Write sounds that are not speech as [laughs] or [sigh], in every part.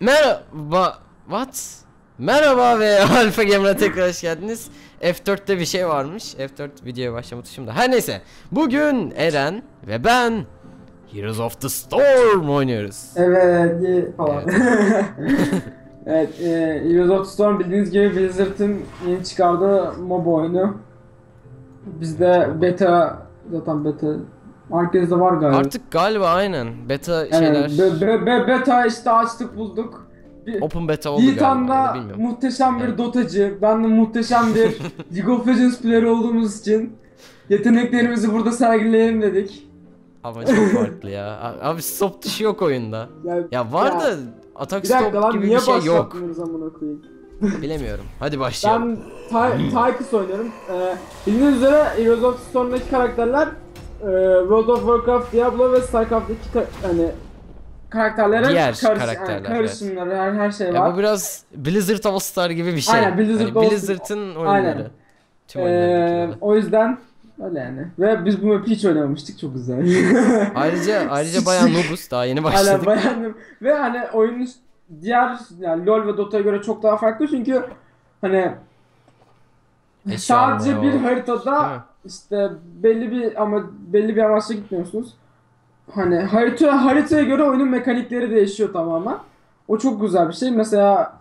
Merhaba. What? Merhaba ve [laughs] Alfa Gamer'a tekrar hoş geldiniz. F4'te bir şey varmış. F4 videoya başlama tuşumda. Her neyse. Bugün Eren ve ben Heroes of the Storm oynuyoruz. Evet, ye- falan. evet, [laughs] e, Heroes of the Storm bildiğiniz gibi Blizzard'ın yeni çıkardığı MOBA oyunu. Bizde beta, zaten beta, herkeste var galiba. Artık galiba aynen beta Evet, şeyler be- be- be- beta işte açtık bulduk. Bir, open beta oldu Yiğitan galiba. Bilmiyorum. muhteşem bir Evet. dotacı, ben de muhteşem bir [laughs] League of Legends player olduğumuz için yeteneklerimizi burada sergileyelim dedik. Ama çok farklı ya. Abi stop tuşu yok oyunda. Ya, Ya var Ya, da atak dakika stop lan gibi bir şey yok. [laughs] Bilemiyorum. Hadi başlayalım. Ben Ty- Tychus oynuyorum. Ee, bildiğiniz üzere Heroes of Storm'daki karakterler World of Warcraft, Diablo ve StarCraft'daki ka- hani karakterlere Diğer karış- karakterler, yani karışımları her her şey Ya var. bu biraz Blizzard All Star gibi bir şey. Aynen, Blizzard Hani All- Blizzard'ın oyunları. Aynen. Tüm Ee, o yüzden öyle yani. Ve biz bu map'i hiç oynamamıştık çok güzel. [laughs] Ayrıca ayrıca bayağı noobuz daha yeni başladık. beğendim. Ve hani oyunun diğer yani LoL ve Dota'ya göre çok daha farklı çünkü hani Eşya sadece bir haritada işte belli bir ama belli bir amaçla gitmiyorsunuz. Hani harita haritaya göre oyunun mekanikleri değişiyor tamamen. O çok güzel bir şey. Mesela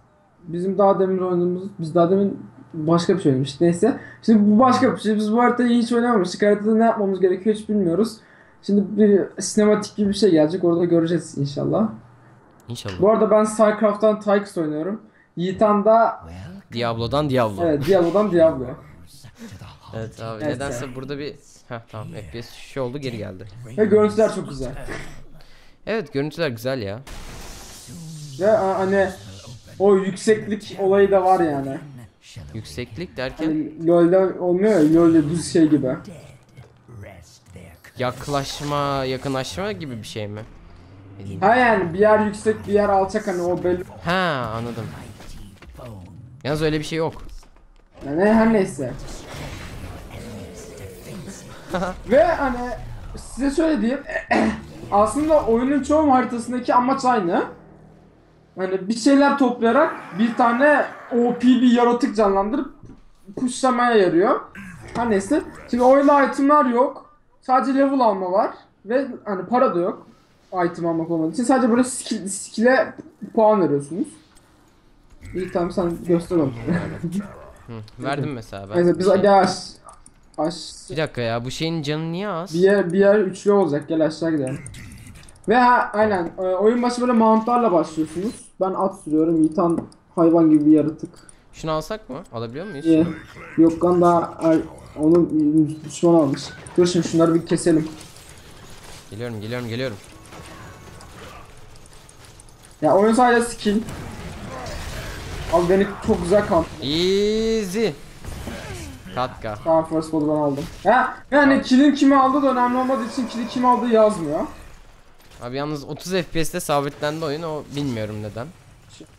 bizim daha demin oynadığımız biz daha demin başka bir şey oynamıştık neyse. Şimdi bu başka bir şey. Biz bu haritayı hiç oynamamıştık. Haritada ne yapmamız gerekiyor hiç bilmiyoruz. Şimdi bir sinematik gibi bir şey gelecek. Orada göreceğiz inşallah. İnşallah. Bu arada ben StarCraft'tan Tychus oynuyorum. Yiğitan da Diablo'dan Diablo. Evet, evet, Diablo'dan Diablo. abi Neyse. nedense burada bir Heh tamam FPS şu oldu geri geldi. Ve görüntüler çok güzel. Evet görüntüler güzel ya. Ve a- hani o yükseklik olayı da var yani. Yükseklik derken Hani LoL'de olmuyor ya, LoL'de düz şey gibi. yaklaşma, yakınlaşma gibi bir şey mi? Ha yani bir yer yüksek bir yer alçak hani o belli. Ha anladım. Yalnız öyle bir şey yok. Yani her neyse. [laughs] Ve hani size şöyle diyeyim. [clears throat] aslında oyunun çoğu haritasındaki amaç aynı. Hani bir şeyler toplayarak bir tane OP bir yaratık canlandırıp pushlamaya yarıyor. Her neyse. Şimdi oyunda itemlar yok. Sadece level alma var. Ve hani para da yok. Item almak olmadığı için. Sadece böyle skill, skill'e puan veriyorsunuz. İyi tamam sen göster onu. Hı, verdim mesela ben. Neyse biz Şey- gel aş, aş Bir dakika ya bu şeyin canı niye az? bir yer bir yer üçlü olacak gel aşağı gidelim. Ve ha, aynen e, oyun başı böyle mountlarla başlıyorsunuz. Ben at sürüyorum. Yiğitan hayvan gibi bir yaratık. Şunu alsak mı? Alabiliyor muyuz? İyi. Yok kan daha er, onu düşman almış. Dur şimdi şunları bir keselim. Geliyorum geliyorum geliyorum. Ya oyun sadece skill. Abi beni çok güzel kamp. Easy. Katka. Tamam first blood'u ben aldım. Ha, yani kill'in kimi aldığı da önemli olmadığı için kill'i kim aldığı yazmıyor. Abi yalnız 30 FPS'te sabitlendi oyun o bilmiyorum neden.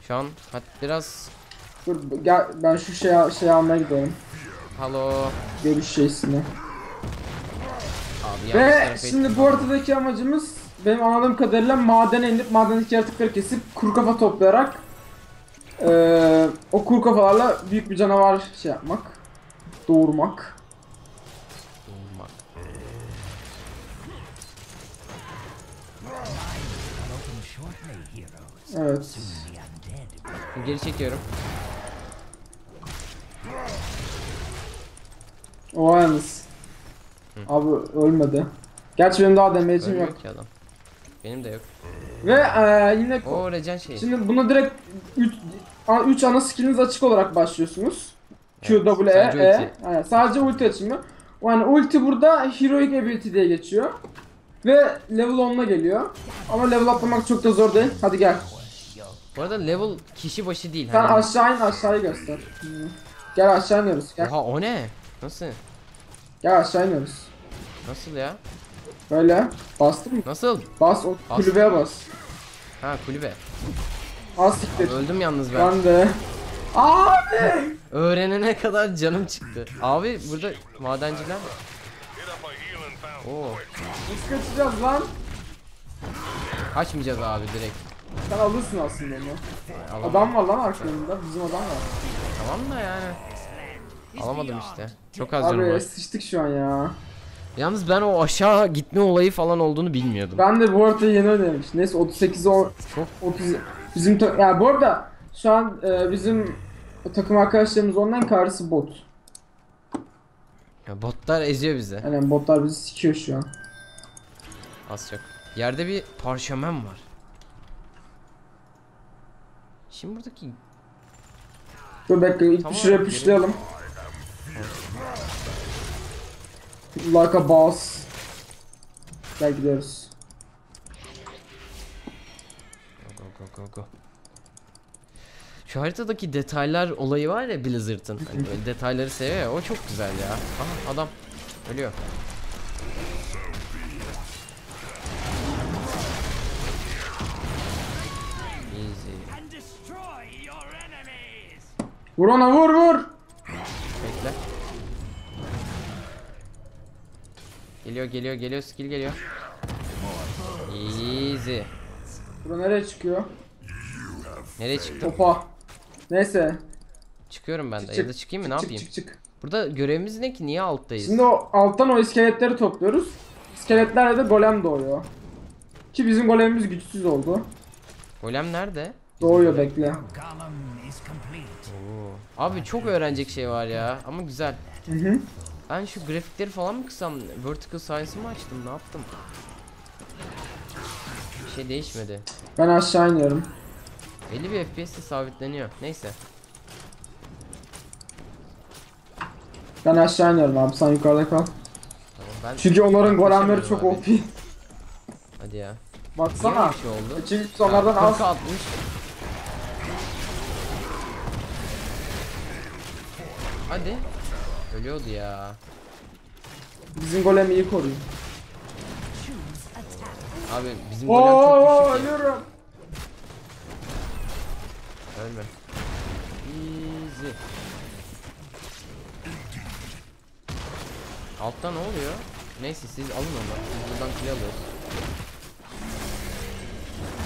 Şu an hat biraz Dur gel ben şu şey şey almaya gidiyorum. halo Görüş şeysini. abi Ve şimdi bu haritadaki amacımız benim anladığım kadarıyla madene inip madendeki yaratıkları kesip kuru kafa toplayarak eee o kuru kafalarla büyük bir canavar şey yapmak. Doğurmak. Bak. Evet. Geri çekiyorum. O yalnız. Abi ölmedi. Gerçi benim daha damage'im yok. ki adam. Benim de yok. Ve eee, yine O regen şey. şimdi bunu direkt 3 ana skilliniz açık olarak başlıyorsunuz. Q, Evet, W, E, sadece E. ulti. Aynen, sadece ulti açımı. Yani ulti burada Heroic Ability diye geçiyor. Ve level 10'la geliyor. Ama level atlamak çok da zor değil. Hadi gel. Bu arada level kişi başı değil. Sen hani- aşağı in aşağıyı göster. Hı. Gel aşağı iniyoruz. Gel. Oha o ne? Nasıl? Gel aşağı iniyoruz. Nasıl ya? Böyle. Bastın mı? Nasıl? Bas o Bas. kulübeye bas. Ha kulübe. Az siktir. Öldüm yalnız ben. Ben de. Abi! Öğrenene kadar canım çıktı. Abi burada madenciler var. Oo. Biz kaçacağız lan. Kaçmayacağız abi direkt. Sen alırsın aslında onu. Alamam. Adam var lan arkamda. Bizim adam var. Tamam da yani. Alamadım işte. Çok az canım Abi var. sıçtık şu an ya. Yalnız ben o aşağı gitme olayı falan olduğunu bilmiyordum. Ben de bu haritayı yeni oynamış. Neyse 38'e o Çok 30 bizim ya bu arada şu an e, bizim takım arkadaşlarımız online karşısı bot. ya botlar eziyor bizi. Yani botlar bizi sikiyor şu an. Az çok. Yerde bir parşömen var. Şimdi buradaki Dur bekle ilk Tamam, şuraya pushlayalım. Like a boss. Gel gidiyoruz. Go go. Şu haritadaki detaylar olayı var ya Blizzard'ın. Hani böyle [laughs] detayları seviyor ya o çok güzel ya. Aha adam ölüyor. Vur ona vur vur. Bekle. Geliyor geliyor geliyor skill geliyor. Easy. Bura nereye çıkıyor? Nereye çıktım? Topa. Neyse. Çıkıyorum ben de. Çık, Ya da çıkayım mı? Ne çık, yapayım? Çık çık. Burada görevimiz ne ki? Niye alttayız? Şimdi o alttan o iskeletleri topluyoruz. İskeletlerle de golem doğuyor. Ki bizim golemimiz güçsüz oldu. Golem nerede? Doğuyor bekle. Oo. Abi çok öğrenecek şey var ya ama güzel. Hı hı. Ben şu grafikleri falan mı kısam? Vertical Science'ı mı açtım? Ne yaptım? Bir şey değişmedi. Ben aşağı iniyorum. Belli bir FPS'te sabitleniyor. Neyse. Ben aşağı iniyorum abi sen yukarıda kal. Tamam ben Çünkü onların golemleri çok OP. Hadi ya. Baksana. bir şey oldu? Çünkü biz onlardan Ya, az. 40'a 60. Hadi. Ölüyordu ya. Bizim golem iyi koruyor. Abi bizim golem çok Oo güçlü ki. ölüyorum. Ölme. Easy. Altta ne oluyor? Neyse siz alın onu. Biz buradan kill alıyoruz.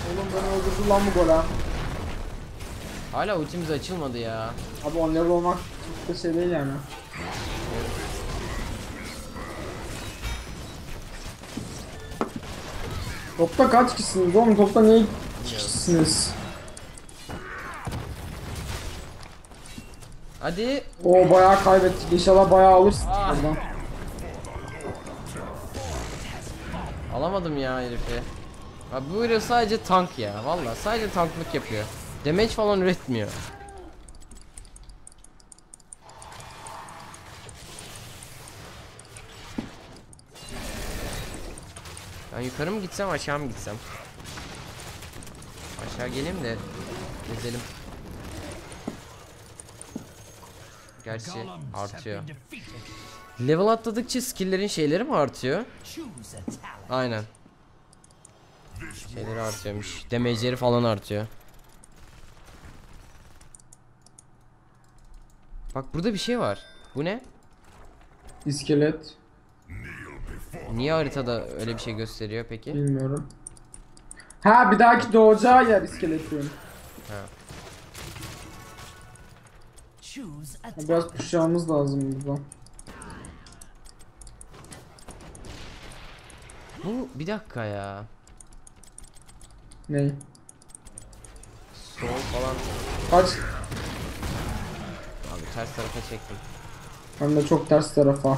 Oğlum beni öldürdü lan bu golem. Hala ultimiz açılmadı ya. Abi 10 level olmak çok da şey değil yani. Topta kaç kişisiniz oğlum? Topta niye kişisiniz? Hadi. Oo bayağı kaybettik. İnşallah bayağı alırsın Ah. Alamadım ya herifi. Abi bu hero sadece tank ya. Valla sadece tanklık yapıyor. Damage falan üretmiyor. Ben yukarı mı gitsem aşağı mı gitsem? Aşağı geleyim de gezelim. Gerçi artıyor. Level atladıkça skill'lerin şeyleri mi artıyor? Aynen. Şeyleri artıyormuş. Damage'leri falan artıyor. Bak burada bir şey var. Bu ne? İskelet. Niye haritada öyle bir şey gösteriyor peki? Bilmiyorum. Ha bir dahaki doğacağı yer iskeletin. Choose a Ha. Biraz pushlamamız lazım buradan. Bu bir dakika ya. Ney? Sol falan. Kaç? Abi ters tarafa çektim. Hem de çok ters tarafa.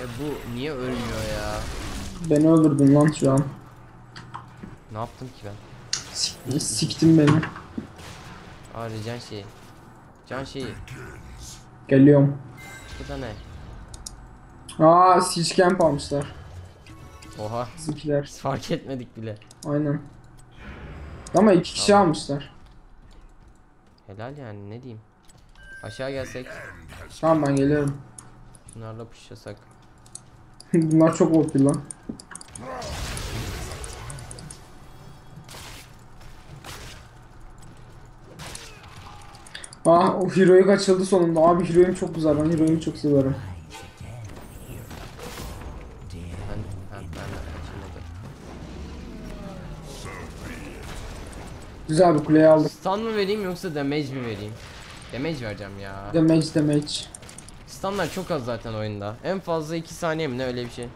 Ya bu niye ölmüyor ya? Beni öldürdün lan şu an. Ne yaptım ki ben? Sik- Siktin beni. Aa can şeyi. Can şeyi. Geliyorum. Bu da ne? Aa Siege Camp almışlar. Oha. Bizimkiler. Biz fark etmedik bile. Aynen. Ama iki kişi Tamam. almışlar. Helal yani ne diyeyim. Aşağı gelsek. Tamam ben geliyorum. Şunlarla pushlasak. [laughs] Bunlar çok OP lan. Ah o heroic açıldı sonunda. Abi heroim çok güzel. Ben heroimi çok seviyorum. Ben, ben, ben açılmadı. Güzel bir kuleyi aldık. Stun mı vereyim yoksa damage mi vereyim? Damage vereceğim ya. Damage damage. Stunlar çok az zaten oyunda. En fazla 2 saniye mi ne öyle bir şey.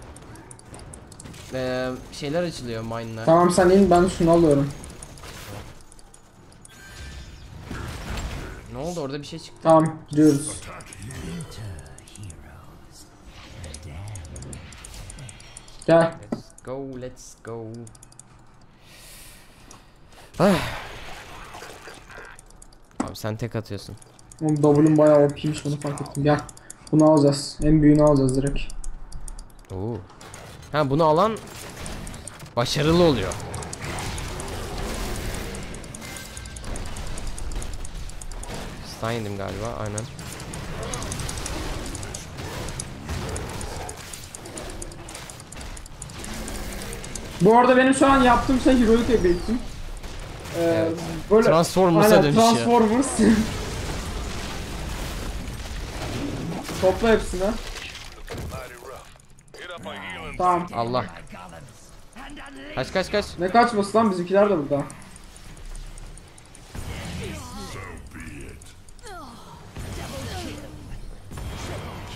Ee, şeyler açılıyor mine'lar. Tamam sen in ben şunu alıyorum. Oldu orada bir şey çıktı. Tamam gidiyoruz. Gel. Let's go, let's go. Ah. Abi sen tek atıyorsun. Oğlum W'un bayağı OP'ymiş bunu fark ettim. Gel. Bunu alacağız. En büyüğünü alacağız direkt. Oo. Ha bunu alan başarılı oluyor. Stun yedim galiba aynen. Bu arada benim şu an yaptığım şey Heroic Ability'm. Ee, Evet. böyle Transformers'a Aynen, dönüşüyor. Transformers. [laughs] Topla hepsini. Tamam. Allah. Kaç kaç kaç. Ne kaçması lan bizimkiler de burada.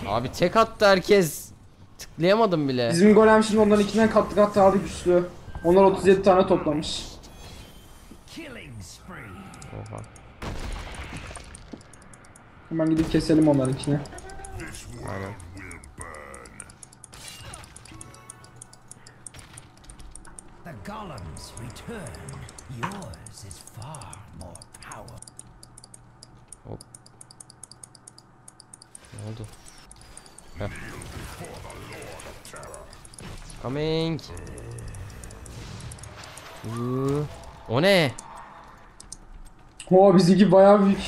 Abi tek attı herkes. Tıklayamadım bile. Bizim golem şimdi onların ikinden katlı kat daha da güçlü. Onlar 37 tane toplamış. Oha. Hemen gidip keselim onlarınkini. Aynen. The golems return. Yours is far more powerful. Ne oldu? Heh. Coming. Uuu. O ne? Oo bizimki bayağı büyük.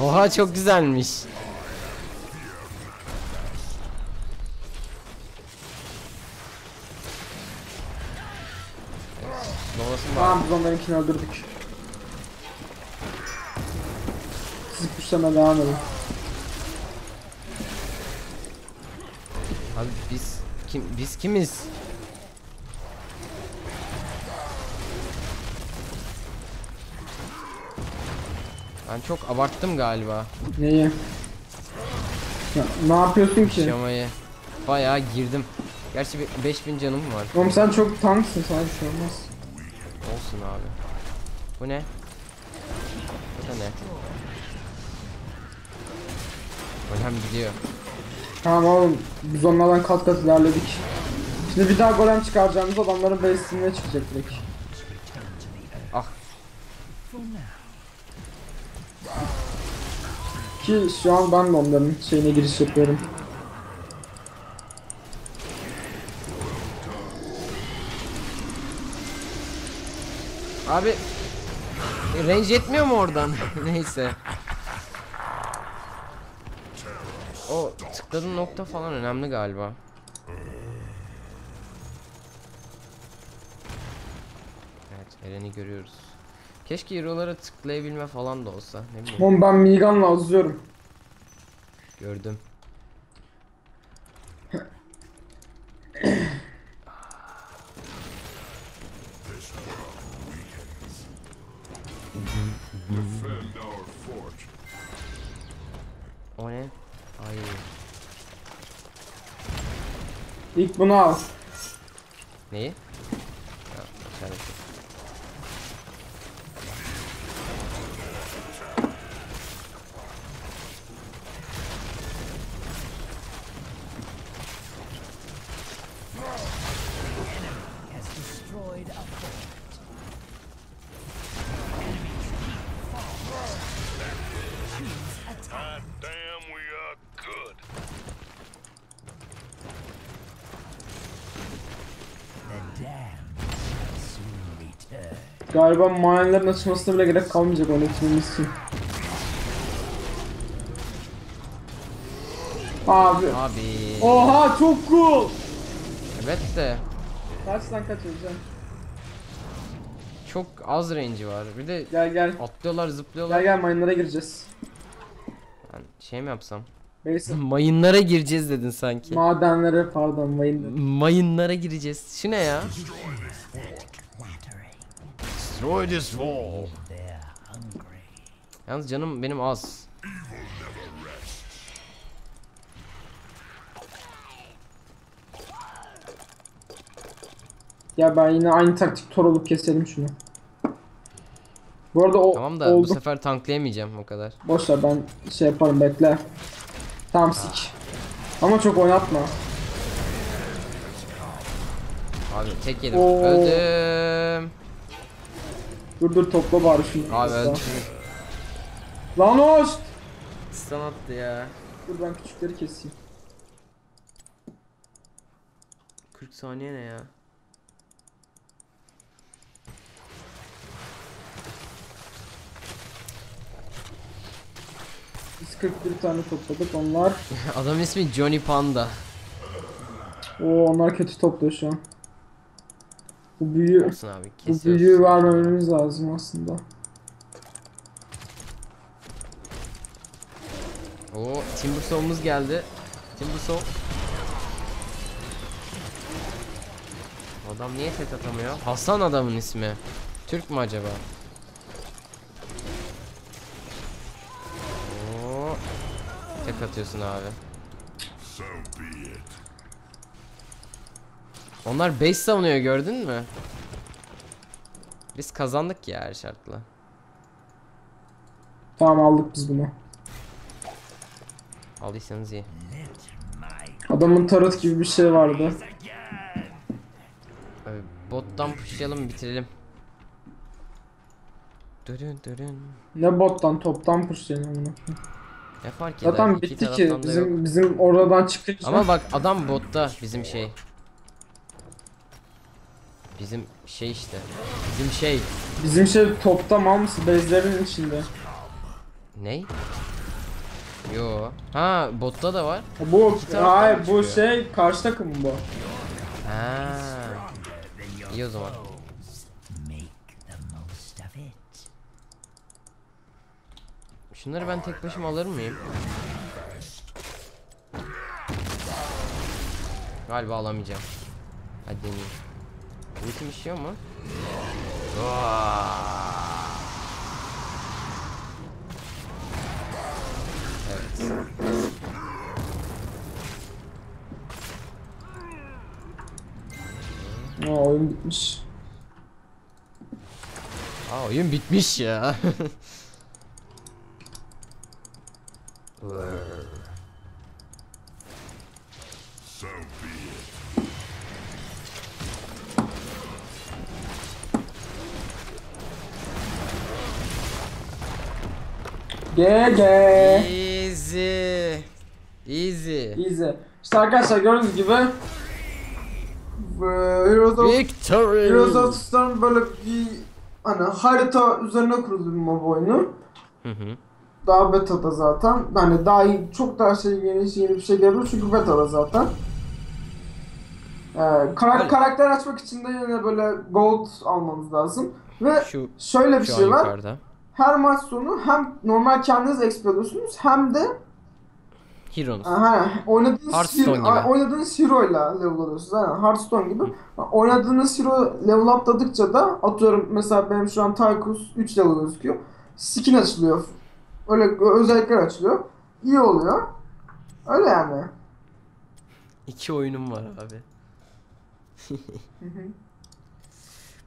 Oha çok güzelmiş. Onlarınkini öldürdük. Siz puşlamaya devam edin. Abi biz kim biz kimiz? Ben çok abarttım galiba Neyi? Ya, ne yapıyorsun ki? şamayı. Bayağı girdim. Gerçi bir 5000 canım var. Oğlum sen çok tanksın bir şey olmaz. Olsun abi. Bu ne? Bu da ne? Golem gidiyor. Tamam oğlum biz onlardan kat kat ilerledik. Şimdi bir daha golem çıkaracağımız adamların base'ine çıkacak direkt. Ah Ki şu an ben de onların şeyine giriş yapıyorum. Abi e, range yetmiyor mu oradan? [laughs] Neyse. O tıkladığın nokta falan önemli galiba. Evet, Eren'i görüyoruz. Keşke hero'lara tıklayabilme falan da olsa. Ne bileyim. Oğlum ben Migan'la azıyorum. Gördüm. İlk bunu al. Neyi? Galiba mine'ların açılmasına bile gerek kalmayacak onu etmemiz için. Abi. Abi. Oha çok cool. Evet de Kaçtan kaç çok az range'i var. Bir de Gel gel. atlıyorlar, zıplıyorlar. Gel gel mine'lara gireceğiz. Ben şey mi yapsam? Neyse. [laughs] Mayınlara gireceğiz dedin sanki. Madenlere pardon mayın. Mayınlara gireceğiz. Şu ne ya? Destroy this wall. They're hungry. Yalnız canım benim az. Ya ben yine aynı taktik tor olup keselim şunu. Bu arada o Tamam da oldu. bu sefer tanklayamayacağım o kadar. Boş ver ben şey yaparım bekle. Tamam sik. Ama çok oynatma. Abi tek yedim. Oo. Öldüm. Dur dur topla bari şunu. Abi öldüm. Lan hoş. Stun attı ya. Dur ben küçükleri keseyim. 40 saniye ne ya? Biz 41 tane topladık onlar. [laughs] Adamın ismi Johnny Panda. Oo onlar kötü topluyor şu an. Bu büyüğü, Olsun abi bu kesiyoruz. büyüğü vermememiz lazım aslında. Oo Timbersaw'umuz geldi. Timbersaw. Adam niye tek atamıyor? Hasan adamın ismi. Türk mü acaba? Oo. Tek atıyorsun abi. So be it. Onlar base savunuyor gördün mü? Biz kazandık ya her şartla. Tamam aldık biz bunu. Aldıysanız iyi. Adamın tarot gibi bir şey vardı. Abi, bottan pushlayalım bitirelim. Dürün dürün. Ne bottan toptan pushlayalım bunu. Ne fark eder? Zaten bitti ki bizim bizim oradan çıkınca. Ama bak adam botta bizim şey. Bizim şey işte. Bizim şey. Bizim şey topta mal mısın? Bezlerin içinde. Ney? Yo. Ha botta da var. Bu taraftan hayır mı bu çıkıyor? şey karşı takım bu. Ha. İyi o zaman. Make the most of it. Şunları ben tek başıma alır mıyım? Galiba alamayacağım. Hadi deneyeyim. Ultim işiyor mu? Evet. Aa oyun bitmiş. Aa oyun bitmiş ya. [laughs] GG. Easy. Easy. Easy. İşte arkadaşlar gördüğünüz gibi Heroes of, Victory. Heroes of Storm böyle bir hani harita üzerine kurulu bir mob oyunu. Hı hı. Daha beta'da zaten. Yani daha iyi, çok daha şey yeni, yeni bir şey gelebilir çünkü beta'da zaten. Ee, kara- Evet. karakter açmak için de yine böyle gold almanız lazım. Ve Şu şöyle bir şey var. yukarıda. Her maç sonu hem normal kendiniz XP alıyorsunuz hem de Hero'nuz. Aha, oynadığınız Hearthstone hero, gibi. oynadığınız hero ile level alıyorsunuz. Aynen Hearthstone gibi. Oynadığınız hero level atladıkça da atıyorum mesela benim şu an Tychus 3 level gözüküyor. Skin açılıyor. Öyle özellikler açılıyor. İyi oluyor. Öyle yani. İki oyunum var abi.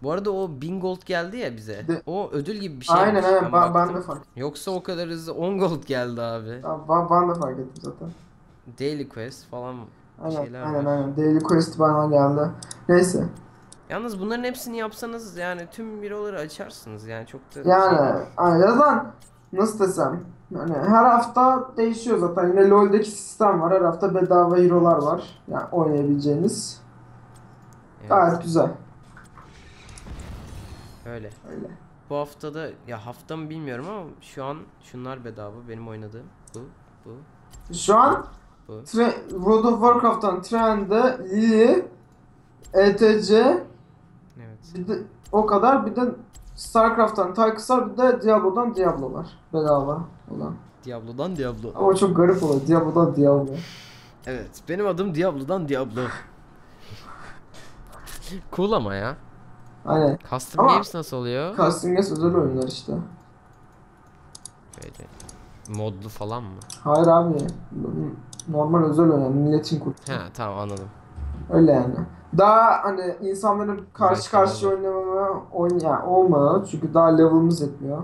Bu arada o 1000 gold geldi ya bize. De- o ödül gibi bir şey. aynen aynen ben, ben baktım. de fark ettim. Yoksa o kadar hızlı 10 gold geldi abi. Ben, ben, ben de fark ettim zaten. Daily quest falan Aynen şeyler aynen var. aynen. Daily Quest bana geldi. Neyse. Yalnız bunların hepsini yapsanız yani tüm hero'ları açarsınız yani çok da Yani yani yazan nasıl desem yani her hafta değişiyor zaten yine LoL'deki sistem var her hafta bedava hero'lar var yani oynayabileceğiniz Evet, gayet güzel öyle. öyle. Bu haftada ya hafta mı bilmiyorum ama şu an şunlar bedava benim oynadığım. Bu bu Şu an bu. tre- World of Warcraft'tan trende Lily, ETC Evet. bir de o kadar bir de Starcraft'tan Tychus'lar bir de Diablo'dan Diablo var bedava olan. Diablo'dan Diablo. Ama çok garip oluyor. Diablo'dan Diablo. Evet benim adım Diablo'dan Diablo. cool ama ya. Hani Custom Ama- Games nasıl oluyor? Custom Games özel oyunlar işte. Böyle modlu falan mı? Hayır abi. Normal özel oyun yani milletin kurduğu. Ha tamam anladım. Öyle yani. Daha hani insanların karşı Başka karşıya oynamama oyun yani olmadı çünkü daha level'ımız yetmiyor.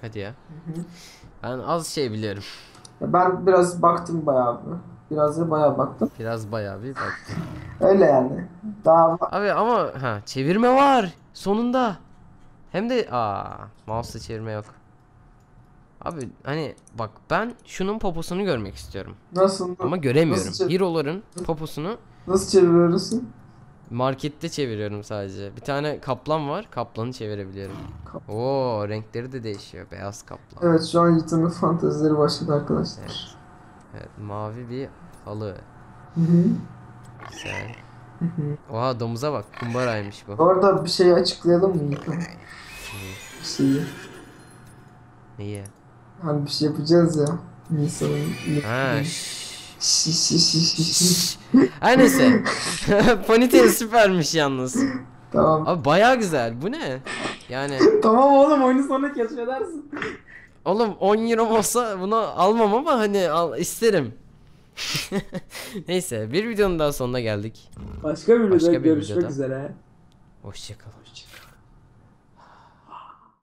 Hadi ya. Ben az şey biliyorum. Ya ben biraz baktım bayağı bir. Biraz da bayağı baktım. Biraz bayağı bir bak. Öyle yani. Daha Abi ama ha çevirme var sonunda. Hem de aa mouse'la çevirme yok. Abi hani bak ben şunun poposunu görmek istiyorum. nasıl Ama göremiyorum. Nasıl Hero'ların poposunu nasıl çeviriyorsun? markette çeviriyorum sadece. Bir tane kaplan var. Kaplanı çevirebiliyorum. Oo renkleri de değişiyor. Beyaz kaplan. Evet şu an Yiğit'in fantezileri başladı arkadaşlar. Evet, mavi bir halı. Hı hı. Güzel. Oha domuza bak. Kumbaraymış bu. Orada bir şey açıklayalım mı? Bir şeyi. Niye? Hani bir şey yapacağız ya. Nisan'ın Ha. Şiş. Her neyse. [laughs] Ponytail süpermiş yalnız. Tamam. Abi baya güzel. Bu ne? Yani [laughs] Tamam oğlum oyunu sonra keşfedersin. Oğlum 10 euro olsa bunu almam ama hani al isterim. [laughs] Neyse bir videonun daha sonuna geldik. Başka bir videoda görüşmek videoda. üzere. Hoşçakalın.